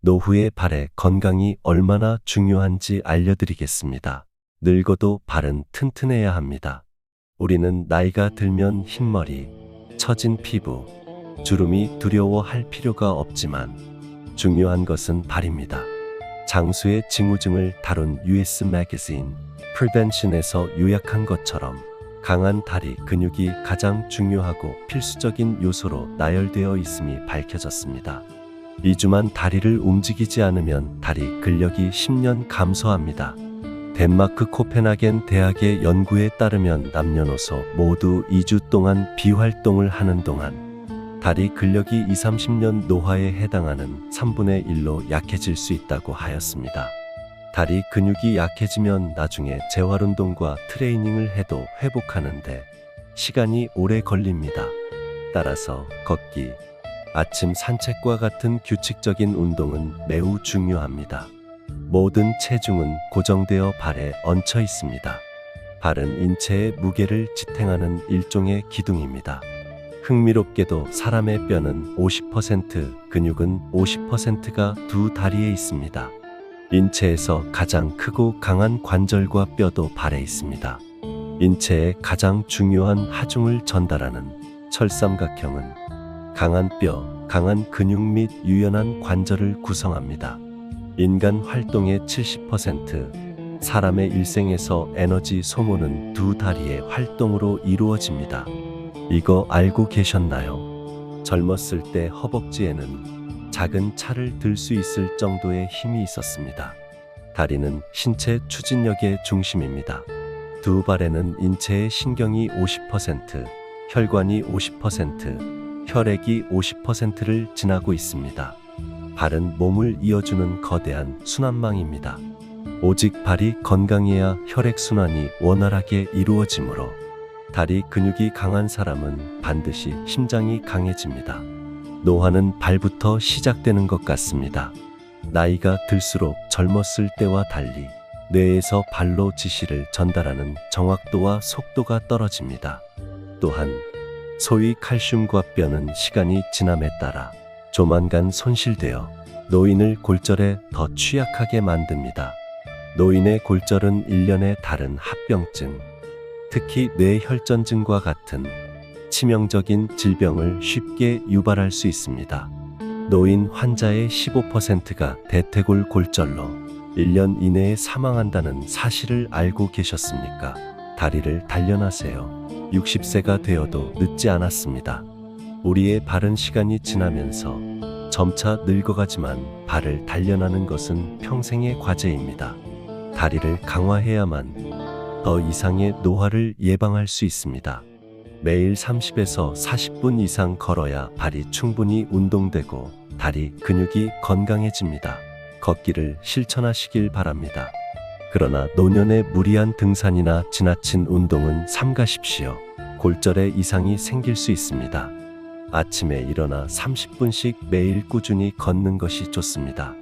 노후의 발의 건강이 얼마나 중요한지 알려드리겠습니다. 늙어도 발은 튼튼해야 합니다. 우리는 나이가 들면 흰머리, 처진 피부, 주름이 두려워할 필요가 없지만 중요한 것은 발입니다. 장수의 징후증을 다룬 US 매거진 프리벤션에서 요약한 것처럼 강한 다리 근육이 가장 중요하고 필수적인 요소로 나열되어 있음이 밝혀졌습니다. 2주만 다리를 움직이지 않으면 다리 근력이 10년 감소합니다. 덴마크 코펜하겐 대학의 연구에 따르면 남녀노소 모두 2주 동안 비활동을 하는 동안 다리 근력이 2, 30년 노화에 해당하는 3분의 1로 약해질 수 있다고 하였습니다. 다리 근육이 약해지면 나중에 재활운동과 트레이닝을 해도 회복하는데 시간이 오래 걸립니다. 따라서 걷기, 아침 산책과 같은 규칙적인 운동은 매우 중요합니다. 모든 체중은 고정되어 발에 얹혀 있습니다. 발은 인체의 무게를 지탱하는 일종의 기둥입니다. 흥미롭게도 사람의 뼈는 50%, 근육은 50%가 두 다리에 있습니다. 인체에서 가장 크고 강한 관절과 뼈도 발에 있습니다. 인체의 가장 중요한 하중을 전달하는 철삼각형은 강한 뼈, 강한 근육 및 유연한 관절을 구성합니다. 인간 활동의 70%, 사람의 일생에서 에너지 소모는 두 다리의 활동으로 이루어집니다. 이거 알고 계셨나요? 젊었을 때 허벅지에는 작은 차를 들 수 있을 정도의 힘이 있었습니다. 다리는 신체 추진력의 중심입니다. 두 발에는 인체의 신경이 50%, 혈관이 50%, 혈액이 50%를 지나고 있습니다. 발은 몸을 이어주는 거대한 순환망입니다. 오직 발이 건강해야 혈액순환이 원활하게 이루어지므로 다리 근육이 강한 사람은 반드시 심장이 강해집니다. 노화는 발부터 시작되는 것 같습니다. 나이가 들수록 젊었을 때와 달리 뇌에서 발로 지시를 전달하는 정확도와 속도가 떨어집니다. 또한 소위 칼슘과 뼈는 시간이 지남에 따라 조만간 손실되어 노인을 골절에 더 취약하게 만듭니다. 노인의 골절은 일련의 다른 합병증, 특히 뇌혈전증과 같은 치명적인 질병을 쉽게 유발할 수 있습니다. 노인 환자의 15%가 대퇴골 골절로 1년 이내에 사망한다는 사실을 알고 계셨습니까? 다리를 단련하세요. 60세가 되어도 늦지 않았습니다. 우리의 바른 시간이 지나면서 점차 늙어가지만 발을 단련하는 것은 평생의 과제입니다. 다리를 강화해야만 더 이상의 노화를 예방할 수 있습니다. 매일 30에서 40분 이상 걸어야 발이 충분히 운동되고 다리 근육이 건강해집니다. 걷기를 실천하시길 바랍니다. 그러나 노년의 무리한 등산이나 지나친 운동은 삼가십시오. 골절에 이상이 생길 수 있습니다. 아침에 일어나 30분씩 매일 꾸준히 걷는 것이 좋습니다.